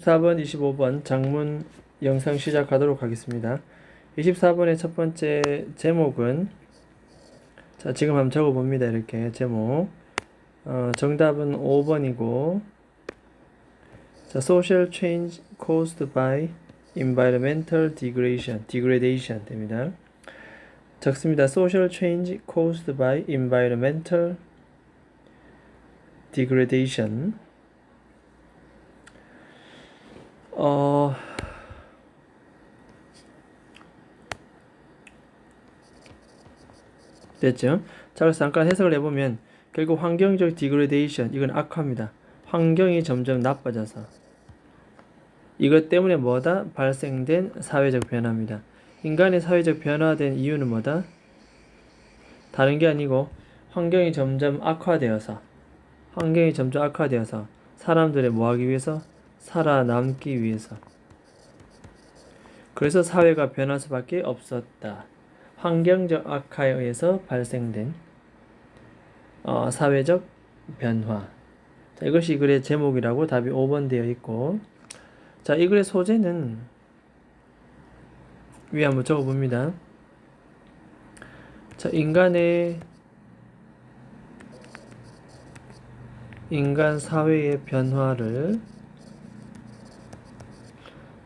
24번, 25번 장문 영상 시작하도록 하겠습니다. 24번의 첫 번째 제목은 자, 지금 한번 적어 봅니다. 이렇게 제목. 어, 정답은 5번이고 자, social change caused by environmental degradation, degradation 됩니다. 적습니다. social change caused by environmental degradation. 어, 됐죠? 자, 그래서 잠깐 해석을 해보면 결국 환경적 디그레데이션 이건 악화입니다. 환경이 점점 나빠져서 이것 때문에 뭐다? 발생된 사회적 변화입니다. 인간의 사회적 변화된 이유는 뭐다? 다른 게 아니고 환경이 점점 악화되어서 환경이 점점 악화되어서 사람들의 뭐 하기 위해서 살아남기 위해서 그래서 사회가 변할 수밖에 없었다. 환경적 악화에 의해서 발생된 어, 사회적 변화. 자, 이것이 이 글의 제목이라고 답이 5번 되어 있고, 자, 이 글의 소재는 위에 한번 적어 봅니다. 자, 인간의 인간 사회의 변화를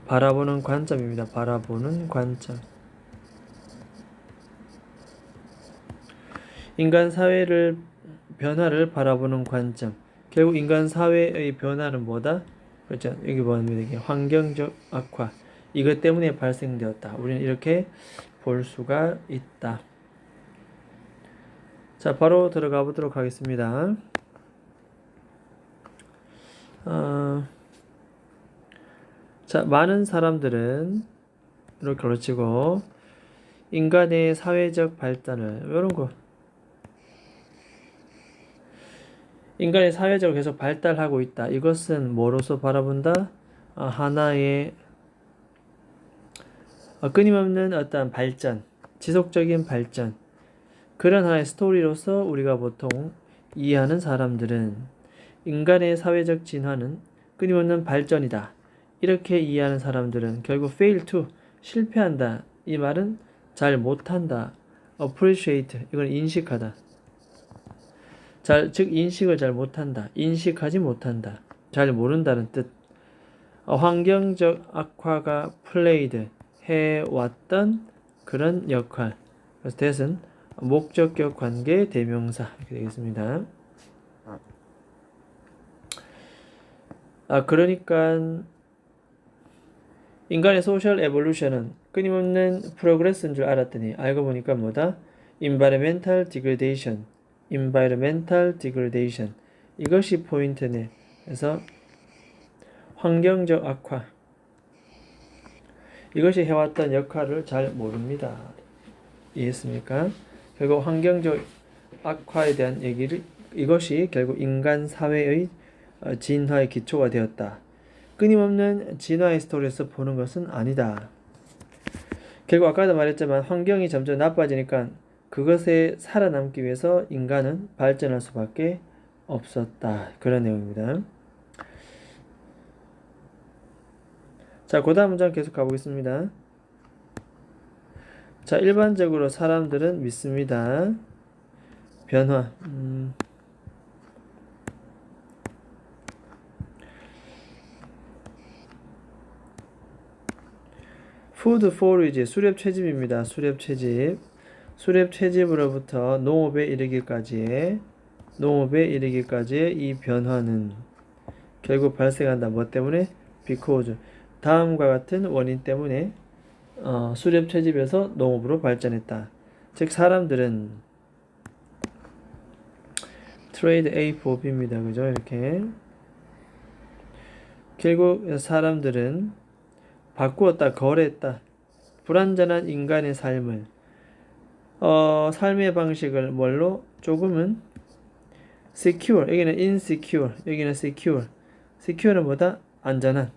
바라보는 관점입니다. 바라보는 관점. 인간 사회를 변화를 바라보는 관점. 결국 인간 사회의 변화는 뭐다? 그렇죠. 여기 보면 이게 환경적 악화. 이것 때문에 발생되었다. 우리는 이렇게 볼 수가 있다. 자, 바로 들어가 보도록 하겠습니다. 어, 자, 많은 사람들은 이렇게 걸치고 인간의 사회적 발전을 이런 거 인간이 사회적으로 계속 발달하고 있다. 이것은 뭐로서 바라본다? 아, 하나의 어, 끊임없는 어떤 발전, 지속적인 발전. 그런 하나의 스토리로서 우리가 보통 이해하는 사람들은 인간의 사회적 진화는 끊임없는 발전이다. 이렇게 이해하는 사람들은 결국 fail to 실패한다. 이 말은 잘 못한다. appreciate 이건 인식하다. 잘, 즉 인식을 잘 못한다. 인식하지 못한다. 잘 모른다는 뜻. 어, 환경적 악화가 플레이드 해왔던 그런 역할. 그래서 that은 목적격 관계 대명사 이렇게 되겠습니다. 아 그러니까 인간의 소셜 에볼루션은 끊임없는 프로그레스인 줄 알았더니 알고 보니까 뭐다? environmental degradation environmental degradation 이것이 포인트네. 그래서 환경적 악화 이것이 해왔던 역할을 잘 모릅니다. 이해했습니까? 결국 환경적 악화에 대한 얘기를 이것이 결국 인간 사회의 어, 진화의 기초가 되었다. 끊임없는 진화의 스토리에서 보는 것은 아니다. 결국 아까도 말했지만 환경이 점점 나빠지니까 그것에 살아남기 위해서 인간은 발전할 수밖에 없었다. 그런 내용입니다. 자, 그 다음 문장 계속 가보겠습니다. 자, 일반적으로 사람들은 믿습니다. 변화. 음. 푸드 포리지 수렵 채집입니다. 수렵 채집. 수렵 채집으로부터 농업에 이르기까지의 농업에 이르기까지의 이 변화는 결국 발생한다. 뭐 때문에? because 다음과 같은 원인 때문에 어, 수렵 채집에서 농업으로 발전했다. 즉 사람들은 트레이드 A for B입니다. 그죠? 이렇게 결국 사람들은 바꾸었다, 거래했다. 불완전한 인간의 삶을. 어, 삶의 방식을 뭘로? 조금은 secure. 여기는 insecure. 여기는 secure. secure는 뭐다? 안전한.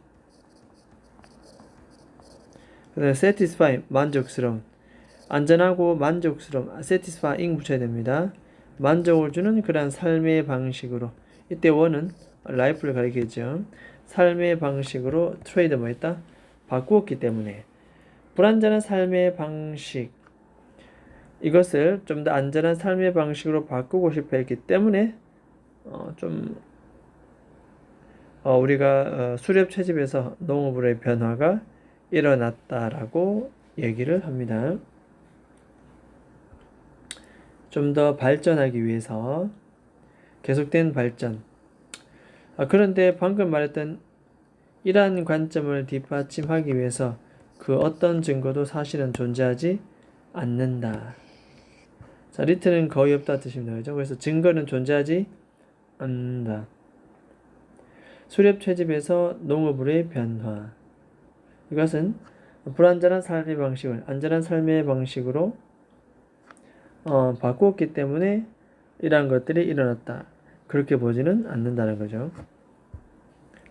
그다음에 satisfy 만족스러운. 안전하고 만족스러움 satisfying 붙여야 됩니다. 만족을 주는 그러한 삶의 방식으로. 이때 원은 life를 가리키죠. 삶의 방식으로 트레이드 뭐 했다? 바꾸었기 때문에 불안전한 삶의 방식 이것을 좀 더 안전한 삶의 방식으로 바꾸고 싶어 했기 때문에 어, 좀 어, 우리가 어, 수렵 채집에서 농업으로의 변화가 일어났다라고 얘기를 합니다. 좀 더 발전하기 위해서 계속된 발전. 아, 그런데 방금 말했던 이러한 관점을 뒷받침하기 위해서 그 어떤 증거도 사실은 존재하지 않는다. 자, 리트는 거의 없다 뜻입니다. 그죠? 그래서 증거는 존재하지 않는다. 수렵 채집에서 농업으로의 변화. 이것은 불안전한 삶의 방식을 안전한 삶의 방식으로 어, 바꾸었기 때문에 이러한 것들이 일어났다. 그렇게 보지는 않는다는 거죠.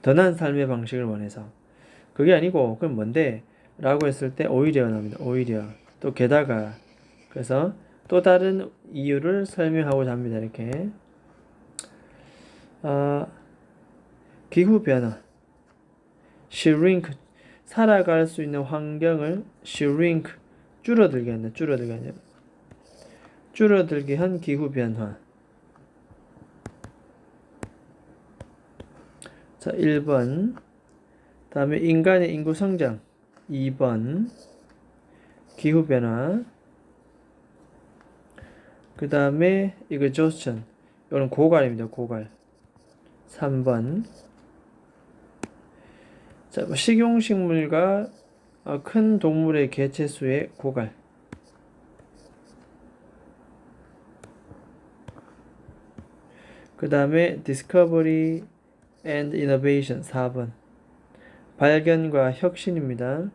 더 나은 삶의 방식을 원해서. 그게 아니고, 그럼 뭔데? 라고 했을 때 오히려 나옵니다. 오히려. 또 게다가. 그래서 또 다른 이유를 설명하고자 합니다. 이렇게. 아, 기후 변화. shrink. 살아갈 수 있는 환경을 shrink. 줄어들게 한다. 줄어들게 한다. 줄어들게 한 기후 변화. 자, 1번. 다음에 인간의 인구 성장. 2번. 기후변화. 그 다음에 이거 조션. 이거는 고갈입니다. 고갈. 3번. 자, 뭐 식용식물과 어, 큰 동물의 개체수의 고갈. 그 다음에 discovery and innovation 4번. 발견과 혁신입니다.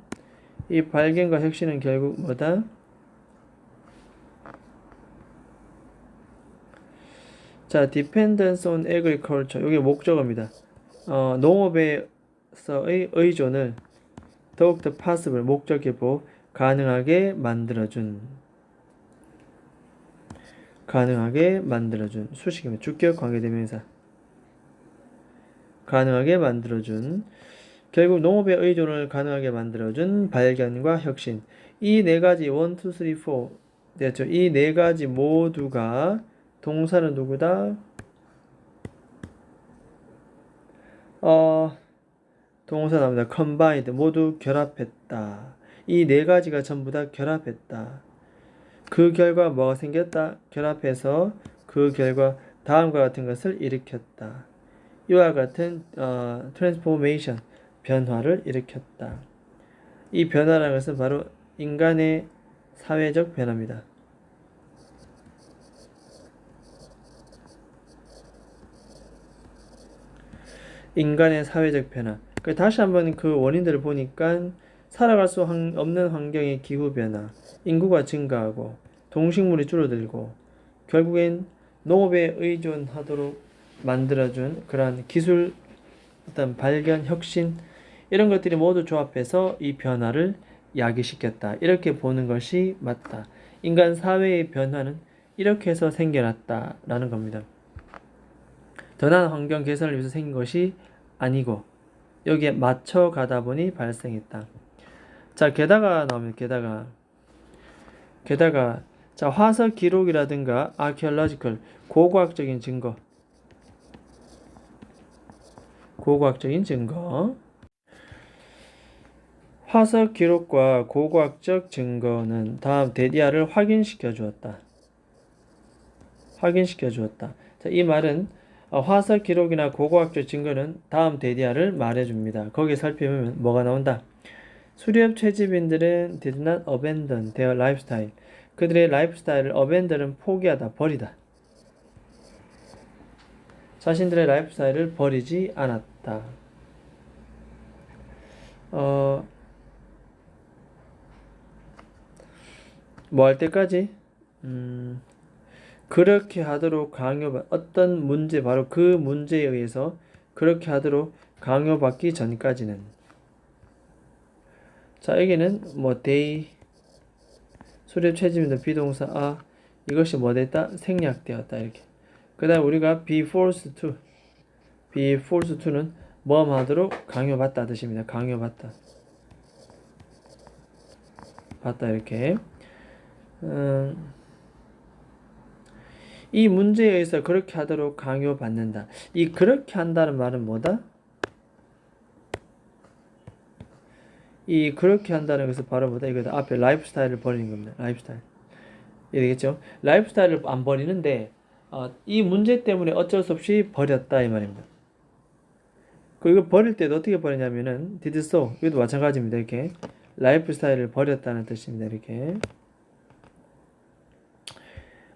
이 발견과 혁신은 결국 뭐다? 자, dependence on agriculture. 이게 목적어입니다. 어, 농업에서의 의존을 더욱더 possible, 목적해보 가능하게 만들어준 가능하게 만들어준 수식입니다. 주격 관계대명사 가능하게 만들어준 결국 농업의 의존을 가능하게 만들어준 발견과 혁신 이 네 가지 1, 2, 3, 4 됐죠. 이 네 가지 모두가 동사는 누구다? 어 동사 나옵니다. combined 모두 결합했다. 이 네 가지가 전부 다 결합했다. 그 결과 뭐가 생겼다? 결합해서 그 결과 다음과 같은 것을 일으켰다. 이와 같은 어, 트랜스포메이션 변화를 일으켰다. 이 변화라는 것은 바로 인간의 사회적 변화입니다. 인간의 사회적 변화. 그 다시 한번 그 원인들을 보니까 살아갈 수 없는 환경의 기후 변화, 인구가 증가하고 동식물이 줄어들고 결국엔 농업에 의존하도록 만들어준 그러한 기술 어떤 발견, 혁신 이런 것들이 모두 조합해서 이 변화를 야기시켰다. 이렇게 보는 것이 맞다. 인간 사회의 변화는 이렇게 해서 생겨났다라는 겁니다. 더 나은 환경 개선을 위해서 생긴 것이 아니고 여기에 맞춰 가다 보니 발생했다. 자, 게다가 나오면 게다가 게다가 자, 화석 기록이라든가 archaeological 고고학적인 증거 고고학적인 증거 화석 기록과 고고학적 증거는 다음 데디아를 확인시켜 주었다. 확인시켜 주었다. 자, 이 말은 어, 화석 기록이나 고고학적 증거는 다음 데디아를 말해 줍니다. 거기 살펴보면 뭐가 나온다. 수렵 채집인들은 did not abandon their lifestyle. 그들의 라이프스타일을 abandon은 포기하다, 버리다. 자신들의 라이프 스타일을 버리지 않았다. 어, 뭐 할 때까지? 음, 그렇게 하도록 강요받, 어떤 문제, 바로 그 문제에 의해서 그렇게 하도록 강요받기 전까지는. 자, 여기는 뭐, 데이, 수렵 채집인도 비동사, 아, 이것이 뭐 됐다? 생략되었다. 이렇게. 그 다음 우리가 be forced to, be forced to는 모험하도록 강요받다 뜻입니다. 강요받다. 받다 이렇게. 음, 이 문제에 의해서 그렇게 하도록 강요받는다. 이 그렇게 한다는 말은 뭐다? 이 그렇게 한다는 것은 바로 뭐다? 이거 앞에 라이프 스타일을 버리는 겁니다. 라이프 스타일. 이해되겠죠? 라이프 스타일을 안 버리는데 어, 이 문제 때문에 어쩔 수 없이 버렸다 이 말입니다. 그리고 버릴 때도 어떻게 버리냐면은 did so 이것도 마찬가지입니다. 이렇게 라이프 스타일을 버렸다는 뜻입니다. 이렇게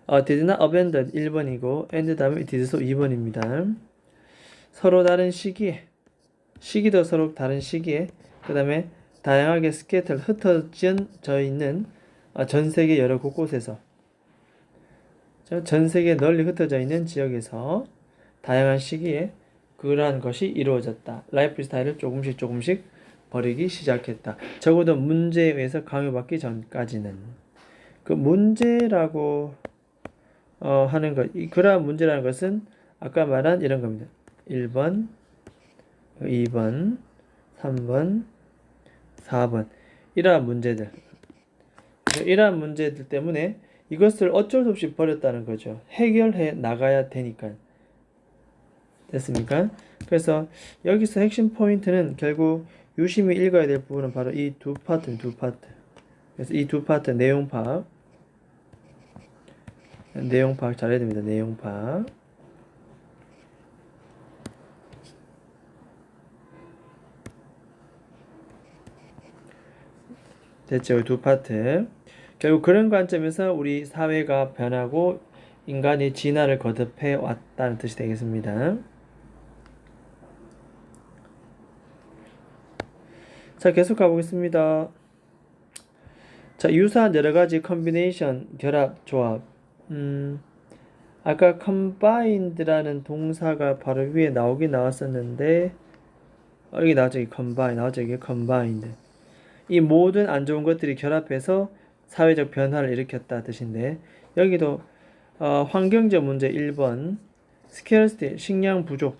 어, did not abandon 1번이고 and 다음에 did so 2번입니다. 서로 다른 시기에 시기도 서로 다른 시기에 그 다음에 다양하게 스케이터 흩어져 있는 어, 전 세계 여러 곳곳에서 전 세계 널리 흩어져 있는 지역에서 다양한 시기에 그러한 것이 이루어졌다. 라이프 스타일을 조금씩 조금씩 버리기 시작했다. 적어도 문제에 의해서 강요받기 전까지는 그 문제라고 어, 하는 것, 이 그러한 문제라는 것은 아까 말한 이런 겁니다. 1번, 2번, 3번, 4번 이러한 문제들 이러한 문제들 때문에 이것을 어쩔 수 없이 버렸다는 거죠. 해결해 나가야 되니까. 됐습니까? 그래서 여기서 핵심 포인트는 결국 유심히 읽어야 될 부분은 바로 이 두 파트, 두 파트. 그래서 이 두 파트 내용 파악. 내용 파악 잘해야 됩니다. 내용 파악. 됐죠? 두 파트. 결국 그런 관점에서 우리 사회가 변하고 인간이 진화를 거듭해 왔다는 뜻이 되겠습니다. 자, 계속 가보겠습니다. 자, 유사한 여러 가지 컨비네이션, 결합, 조합. 음, 아까 combined라는 동사가 바로 위에 나오긴 나왔었는데, 어, 여기 나왔죠. combine, 나왔죠. 이게 combined. 이 모든 안 좋은 것들이 결합해서 사회적 변화를 일으켰다 뜻인데 여기도 어, 환경적 문제 1번 scarcity 식량 부족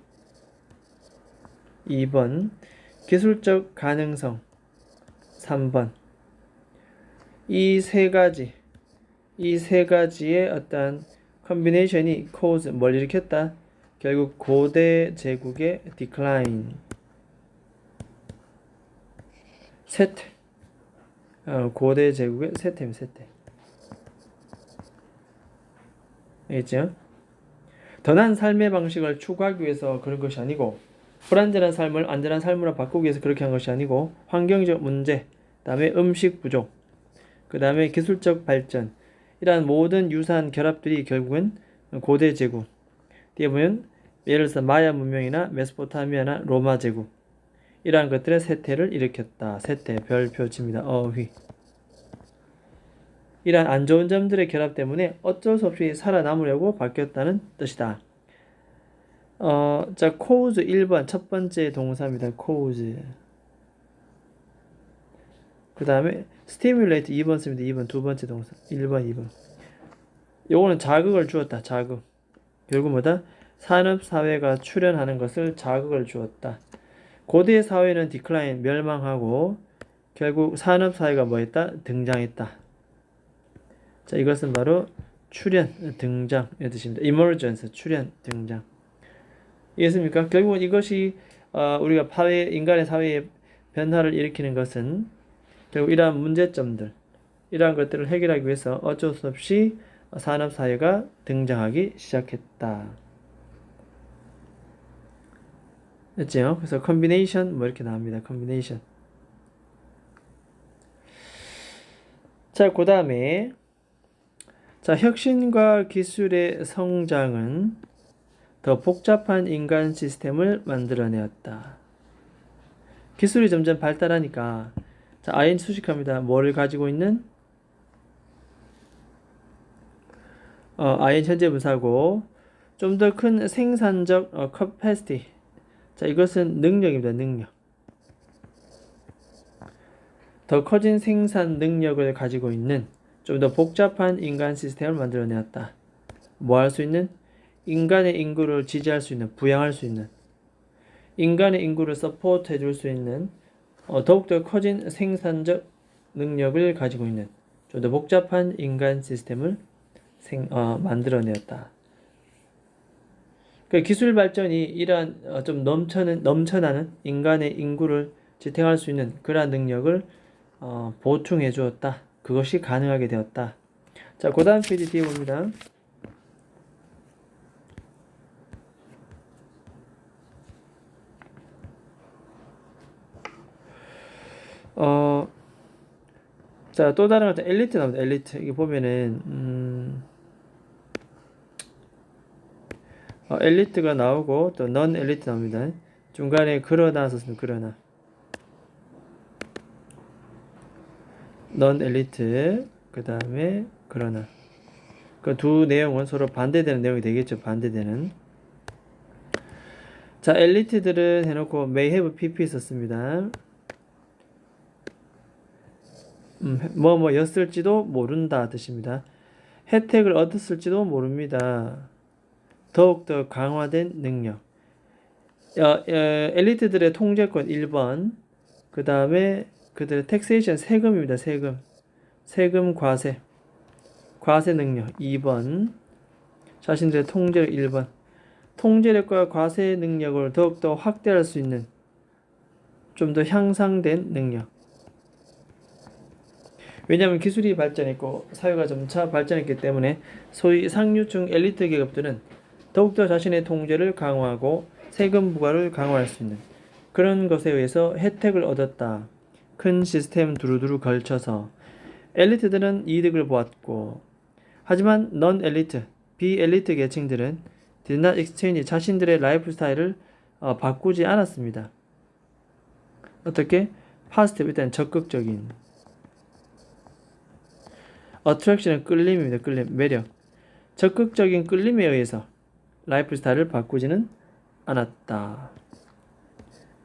2번 기술적 가능성 3번. 이 세 가지 이 세 가지의 어떤 컨비네이션이 cause 뭘 일으켰다? 결국 고대 제국의 decline. 셋 어, 고대 제국의 세태입니다. 세태. 알겠죠? 더 나은 삶의 방식을 추구하기 위해서 그런 것이 아니고 불안전한 삶을 안전한 삶으로 바꾸기 위해서 그렇게 한 것이 아니고 환경적 문제, 그다음에 음식 부족, 그다음에 기술적 발전 이러한 모든 유사한 결합들이 결국은 고대 제국 뒤에 보면 예를 들어서 마야 문명이나 메소포타미아나 로마 제국 이러한 것들의 세태를 일으켰다. 세태, 별표치입니다. 어휘. 이러한 안 좋은 점들의 결합 때문에 어쩔 수 없이 살아남으려고 바뀌었다는 뜻이다. 어, 자, cause 1번 첫 번째 동사입니다. cause. 그 다음에 stimulate 2번 씁니다. 2번 두 번째 동사. 1번, 2번. 요거는 자극을 주었다. 자극. 결국 뭐다? 산업 사회가 출현하는 것을 자극을 주었다. 고대 사회는 디클라인 멸망하고 결국 산업 사회가 뭐했다 등장했다. 자 이것은 바로 출현 등장의 뜻입니다. emergence 출현 등장. 이해했습니까? 결국은 이것이 어, 우리가 사회 인간의 사회의 변화를 일으키는 것은 결국 이러한 문제점들 이러한 것들을 해결하기 위해서 어쩔 수 없이 산업 사회가 등장하기 시작했다. 됐죠? 그래서 컨비네이션 뭐 이렇게 나옵니다. 컨비네이션. 자, 그 다음에 자, 혁신과 기술의 성장은 더 복잡한 인간 시스템을 만들어내었다. 기술이 점점 발달하니까 자, 아인 수식합니다. 뭐를 가지고 있는 어, 아인 현재 분사고 좀 더 큰 생산적 어, capacity 자, 이것은 능력입니다. 능력. 더 커진 생산 능력을 가지고 있는 좀 더 복잡한 인간 시스템을 만들어내었다. 뭐 할 수 있는? 인간의 인구를 지지할 수 있는, 부양할 수 있는. 인간의 인구를 서포트 해줄 수 있는 어, 더욱더 커진 생산적 능력을 가지고 있는 좀 더 복잡한 인간 시스템을 생, 어, 만들어내었다. 그 기술 발전이 이러한 어, 좀 넘쳐는 넘쳐나는 인간의 인구를 지탱할 수 있는 그러한 능력을 어, 보충해 주었다. 그것이 가능하게 되었다. 자, 그 다음 페이지 뒤에 봅니다. 어, 자, 또 다른 것도 엘리트 나옵니다. 엘리트. 이게 보면은, 음, 어, 엘리트가 나오고 또 넌 엘리트 나옵니다. 중간에 그러나 썼습니다. 그러나. 넌 엘리트. 그 다음에 그러나. 그 두 내용은 서로 반대되는 내용이 되겠죠. 반대되는. 자, 엘리트들은 해놓고 may have pp 썼습니다. 음, 뭐 뭐였을지도 모른다 뜻입니다. 혜택을 얻었을지도 모릅니다. 더욱더 강화된 능력. 어, 어, 엘리트들의 통제권 1번. 그 다음에 그들의 텍세이션 세금입니다. 세금. 세금 과세. 과세 능력 2번. 자신들의 통제력 1번. 통제력과 과세 능력을 더욱더 확대할 수 있는 좀 더 향상된 능력. 왜냐하면 기술이 발전했고 사회가 점차 발전했기 때문에 소위 상류층 엘리트 계급들은 더욱더 자신의 통제를 강화하고 세금 부과를 강화할 수 있는 그런 것에 의해서 혜택을 얻었다. 큰 시스템 두루두루 걸쳐서 엘리트들은 이득을 보았고 하지만 넌 엘리트, 비엘리트 계층들은 not exchange 자신들의 라이프 스타일을 어, 바꾸지 않았습니다. 어떻게? 파스티브 일단 적극적인 attraction은 끌림입니다. 끌림, 매력. 적극적인 끌림에 의해서 라이프 스타일을 바꾸지는 않았다.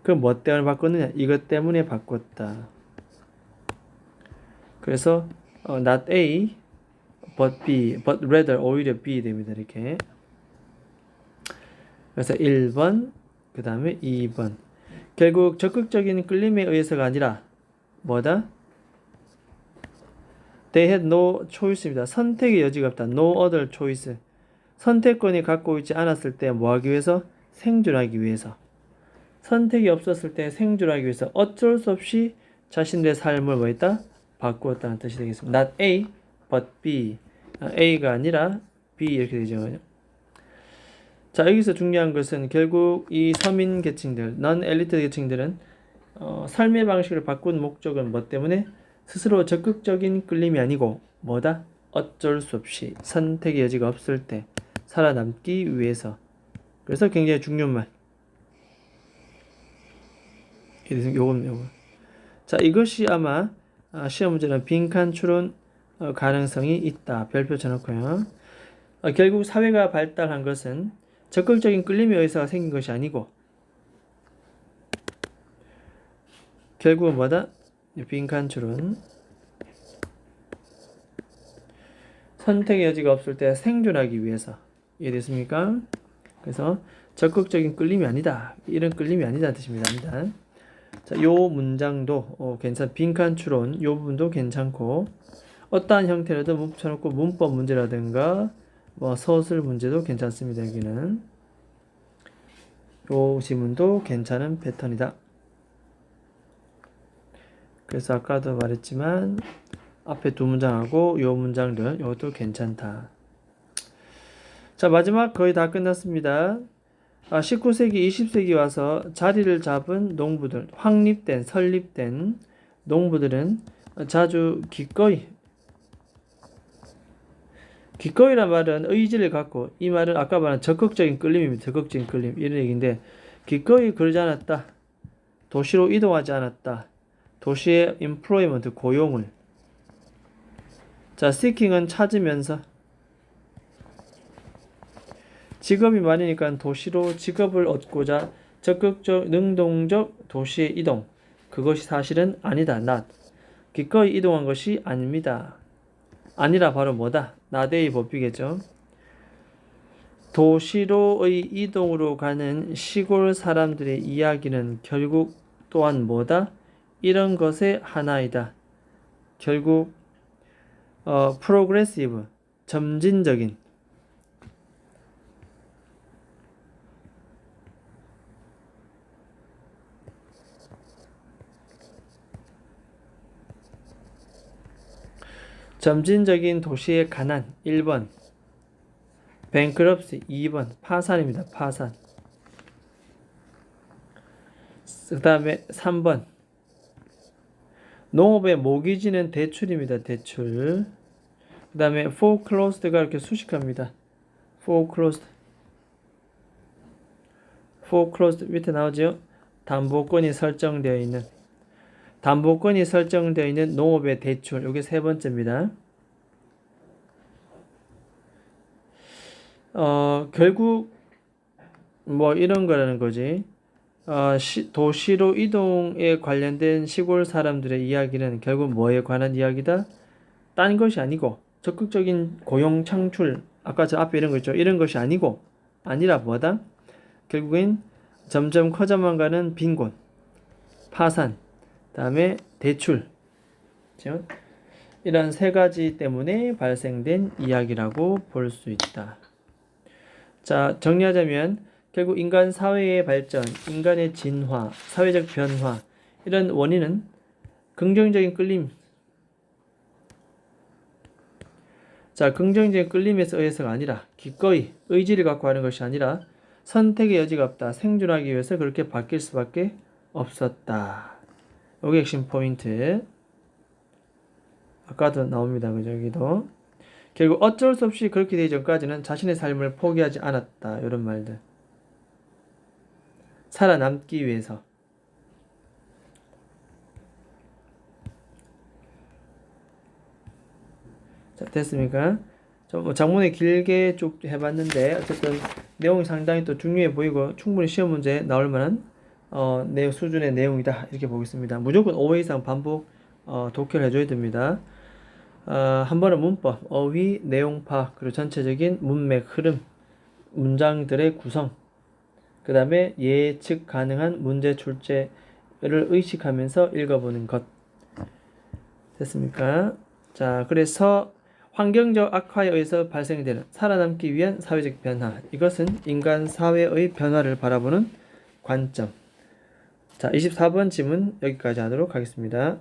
그럼 뭐 때문에 바꿨느냐? 이것 때문에 바꿨다. 그래서 어, not A, but B, but rather 오히려 B 됩니다. 이렇게. 그래서 1번, 그 다음에 2번. 결국 적극적인 끌림에 의해서가 아니라 뭐다? They had no choice입니다. 선택의 여지가 없다. No other choice. 선택권이 갖고 있지 않았을 때 뭐 하기 위해서? 생존하기 위해서. 선택이 없었을 때 생존하기 위해서 어쩔 수 없이 자신들의 삶을 뭐 했다? 바꾸었다는 뜻이 되겠습니다. Not A, but B. 아, A가 아니라 B 이렇게 되죠. 자, 여기서 중요한 것은 결국 이 서민 계층들, 넌 엘리트 계층들은 어, 삶의 방식을 바꾼 목적은 뭐 때문에? 스스로 적극적인 끌림이 아니고 뭐다? 어쩔 수 없이 선택의 여지가 없을 때 살아남기 위해서. 그래서 굉장히 중요한 말. 요건 요건. 자, 이것이 아마 아, 시험 문제는 빈칸 추론 어, 가능성이 있다. 별표 쳐놓고요. 어, 결국 사회가 발달한 것은 적극적인 끌림에 의해서 생긴 것이 아니고 결국은 뭐다? 빈칸 추론 선택의 여지가 없을 때 생존하기 위해서 이해됐습니까? 그래서 적극적인 끌림이 아니다. 이런 끌림이 아니다 뜻입니다. 자, 요 문장도 어, 괜찮. 빈칸 추론 요 부분도 괜찮고 어떠한 형태라도 뭉쳐놓고 문법 문제라든가 뭐 서술 문제도 괜찮습니다. 여기는 요 지문도 괜찮은 패턴이다. 그래서 아까도 말했지만 앞에 두 문장하고 요 문장들 이것도 괜찮다. 자 마지막 거의 다 끝났습니다. 아, 19세기, 20세기 와서 자리를 잡은 농부들, 확립된, 설립된 농부들은 자주 기꺼이 기꺼이란 말은 의지를 갖고 이 말은 아까 말한 적극적인 끌림입니다. 적극적인 끌림 이런 얘기인데 기꺼이 그러지 않았다. 도시로 이동하지 않았다. 도시의 employment 고용을 자 seeking은 찾으면서 직업이 많으니까 도시로 직업을 얻고자 적극적 능동적 도시의 이동. 그것이 사실은 아니다. Not. 기꺼이 이동한 것이 아닙니다. 아니라 바로 뭐다? 나대의 법칙이겠죠. 도시로의 이동으로 가는 시골 사람들의 이야기는 결국 또한 뭐다? 이런 것의 하나이다. 결국 어, 프로그레시브 점진적인 점진적인 도시의 가난 1번 뱅크럽시 2번 파산입니다. 파산 그 다음에 3번 농업의 모기지는 대출입니다. 대출 그 다음에 foreclosed가 이렇게 수식합니다. foreclosed foreclosed 밑에 나오죠. 담보권이 설정되어 있는 담보권이 설정되어 있는 농업의 대출 이게 세 번째입니다. 어 결국 뭐 이런 거라는 거지. 어, 시, 도시로 이동에 관련된 시골 사람들의 이야기는 결국 뭐에 관한 이야기다? 딴 것이 아니고 적극적인 고용 창출 아까 저 앞에 이런 거 있죠. 이런 것이 아니고 아니라 뭐다? 결국엔 점점 커져만 가는 빈곤, 파산, 다음에 대출. 그죠? 이런 세 가지 때문에 발생된 이야기라고 볼 수 있다. 자, 정리하자면 결국 인간 사회의 발전, 인간의 진화, 사회적 변화 이런 원인은 긍정적인 끌림 자, 긍정적인 끌림에서 의해서가 아니라 기꺼이 의지를 갖고 하는 것이 아니라 선택의 여지가 없다. 생존하기 위해서 그렇게 바뀔 수밖에 없었다. 여기 핵심 포인트. 아까도 나옵니다. 그죠? 여기도. 결국 어쩔 수 없이 그렇게 되기 전까지는 자신의 삶을 포기하지 않았다. 이런 말들. 살아남기 위해서. 자, 됐습니까? 좀 장문에 길게 쭉 해봤는데 어쨌든 내용이 상당히 또 중요해 보이고 충분히 시험 문제 나올 만한 어, 내용 수준의 내용이다 이렇게 보겠습니다. 무조건 5회 이상 반복 어, 독해를 해줘야 됩니다. 어, 한 번은 문법, 어휘, 내용 파악, 그리고 전체적인 문맥, 흐름, 문장들의 구성, 그 다음에 예측 가능한 문제 출제를 의식하면서 읽어보는 것. 됐습니까? 자, 그래서 환경적 악화에 의해서 발생되는 살아남기 위한 사회적 변화. 이것은 인간 사회의 변화를 바라보는 관점. 자, 24번 질문 여기까지 하도록 하겠습니다.